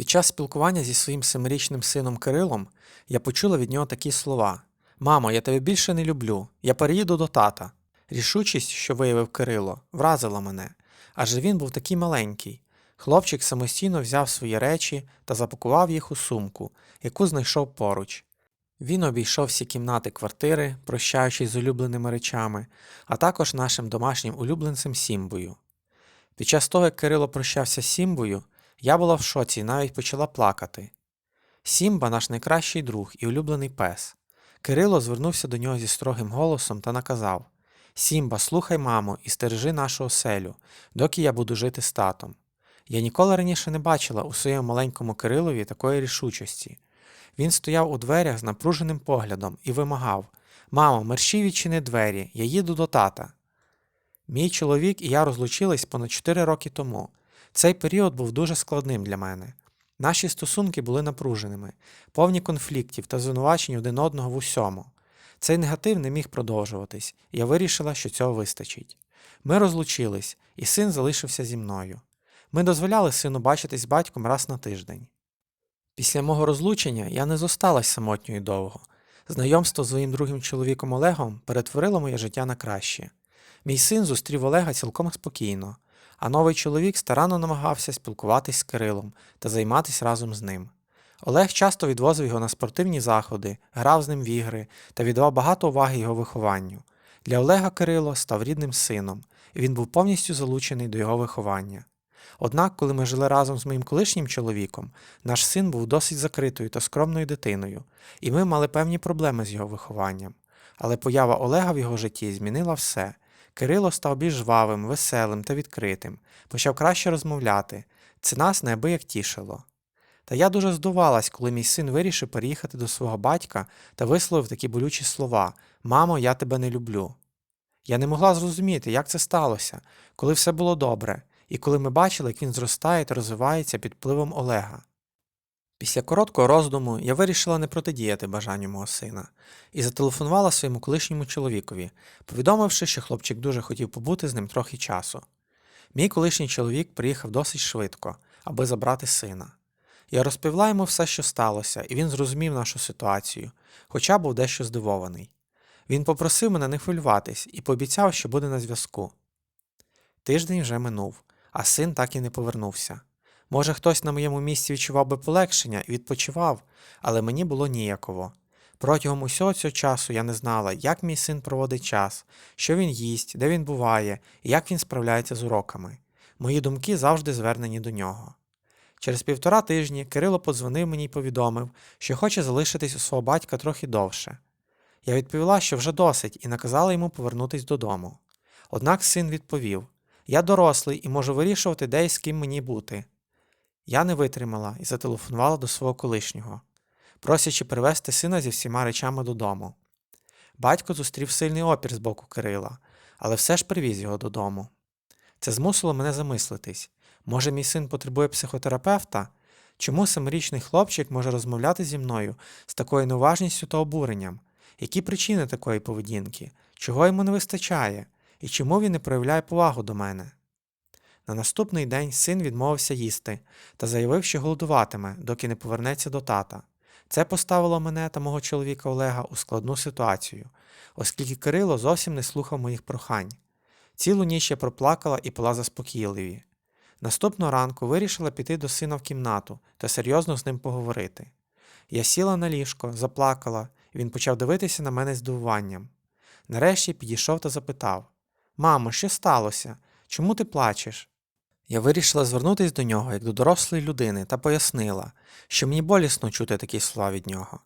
Під час спілкування зі своїм семирічним сином Кирилом я почула від нього такі слова: Мамо, я тебе більше не люблю, я переїду до тата. Рішучість, що виявив Кирило, вразила мене, адже він був такий маленький. Хлопчик самостійно взяв свої речі та запакував їх у сумку, яку знайшов поруч. Він обійшов всі кімнати квартири, прощаючись з улюбленими речами, а також нашим домашнім улюбленцем Сімбою. Під час того, як Кирило прощався з Сімбою, я була в шоці і навіть почала плакати. Сімба наш найкращий друг і улюблений пес. Кирило звернувся до нього зі строгим голосом та наказав Сімба, слухай, мамо, і стережи нашу оселю, доки я буду жити з татом. Я ніколи раніше не бачила у своєму маленькому Кирилові такої рішучості. Він стояв у дверях з напруженим поглядом і вимагав Мамо, мерщій відчини двері, я їду до тата. Мій чоловік і я розлучились понад 4 роки тому. Цей період був дуже складним для мене. Наші стосунки були напруженими, повні конфліктів та звинувачень один одного в усьому. Цей негатив не міг продовжуватись, і я вирішила, що цього вистачить. Ми розлучились, і син залишився зі мною. Ми дозволяли сину бачитись з батьком раз на тиждень. Після мого розлучення я не зосталась самотньою довго. Знайомство з моїм другим чоловіком Олегом перетворило моє життя на краще. Мій син зустрів Олега цілком спокійно, а новий чоловік старанно намагався спілкуватись з Кирилом та займатися разом з ним. Олег часто відвозив його на спортивні заходи, грав з ним в ігри та віддавав багато уваги його вихованню. Для Олега Кирило став рідним сином, і він був повністю залучений до його виховання. Однак, коли ми жили разом з моїм колишнім чоловіком, наш син був досить закритою та скромною дитиною, і ми мали певні проблеми з його вихованням. Але поява Олега в його житті змінила все. Кирило став більш жвавим, веселим та відкритим, почав краще розмовляти. Це нас неабияк тішило. Та я дуже здувалась, коли мій син вирішив переїхати до свого батька та висловив такі болючі слова Мамо, я тебе не люблю. Я не могла зрозуміти, як це сталося, коли все було добре, і коли ми бачили, як він зростає та розвивається під впливом Олега. Після короткого роздуму я вирішила не протидіяти бажанню мого сина і зателефонувала своєму колишньому чоловікові, повідомивши, що хлопчик дуже хотів побути з ним трохи часу. Мій колишній чоловік приїхав досить швидко, аби забрати сина. Я розповіла йому все, що сталося, і він зрозумів нашу ситуацію, хоча був дещо здивований. Він попросив мене не хвилюватись і пообіцяв, що буде на зв'язку. Тиждень вже минув, а син так і не повернувся. Може, хтось на моєму місці відчував би полегшення і відпочивав, але мені було ніяково. Протягом усього цього часу я не знала, як мій син проводить час, що він їсть, де він буває і як він справляється з уроками. Мої думки завжди звернені до нього. Через півтора тижні Кирило подзвонив мені й повідомив, що хоче залишитись у свого батька трохи довше. Я відповіла, що вже досить, і наказала йому повернутись додому. Однак син відповів: Я дорослий і можу вирішувати, де і з ким мені бути. Я не витримала і зателефонувала до свого колишнього, просячи привезти сина зі всіма речами додому. Батько зустрів сильний опір з боку Кирила, але все ж привіз його додому. Це змусило мене замислитись може, мій син потребує психотерапевта? Чому семирічний хлопчик може розмовляти зі мною з такою неуважністю та обуренням? Які причини такої поведінки? Чого йому не вистачає? І чому він не проявляє повагу до мене? На наступний день син відмовився їсти та заявив, що голодуватиме, доки не повернеться до тата. Це поставило мене та мого чоловіка Олега у складну ситуацію, оскільки Кирило зовсім не слухав моїх прохань. Цілу ніч я проплакала і пила заспокійливі. Наступного ранку вирішила піти до сина в кімнату та серйозно з ним поговорити. Я сіла на ліжко, заплакала, і він почав дивитися на мене здивуванням. Нарешті підійшов та запитав Мамо, що сталося? Чому ти плачеш? Я вирішила звернутися до нього як до дорослої людини та пояснила, що мені болісно чути такі слова від нього.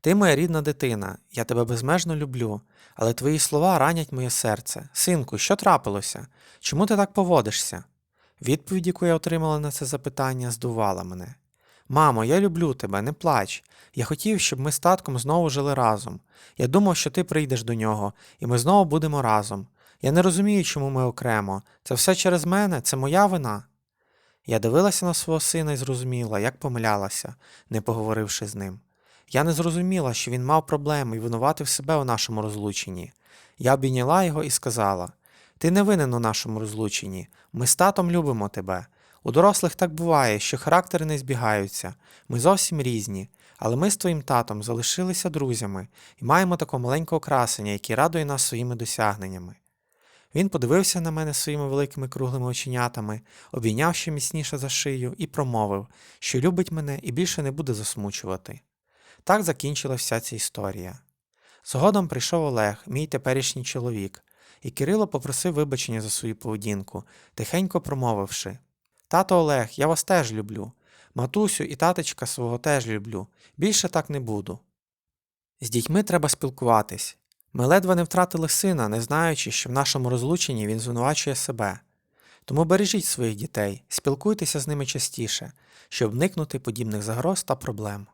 Ти моя рідна дитина, я тебе безмежно люблю, але твої слова ранять моє серце. Синку, що трапилося? Чому ти так поводишся? Відповідь, яку я отримала на це запитання, здувала мене. Мамо, я люблю тебе, не плач. Я хотів, щоб ми з татком знову жили разом. Я думав, що ти прийдеш до нього, і ми знову будемо разом. Я не розумію, чому ми окремо. Це все через мене, це моя вина. Я дивилася на свого сина і зрозуміла, як помилялася, не поговоривши з ним. Я не зрозуміла, що він мав проблеми і винуватив себе у нашому розлученні. Я обійняла його і сказала: Ти не винен у нашому розлученні. Ми з татом любимо тебе. У дорослих так буває, що характери не збігаються, ми зовсім різні, але ми з твоїм татом залишилися друзями і маємо такого маленького красення, який радує нас своїми досягненнями. Він подивився на мене своїми великими круглими оченятами, обійняв ще міцніше за шию і промовив, що любить мене і більше не буде засмучувати. Так закінчилася вся ця історія. Згодом прийшов Олег, мій теперішній чоловік, і Кирило попросив вибачення за свою поведінку, тихенько промовивши Тато Олег, я вас теж люблю. Матусю і таточка свого теж люблю. Більше так не буду. З дітьми треба спілкуватись. Ми ледве не втратили сина, не знаючи, що в нашому розлученні він звинувачує себе. Тому бережіть своїх дітей, спілкуйтеся з ними частіше, щоб уникнути подібних загроз та проблем.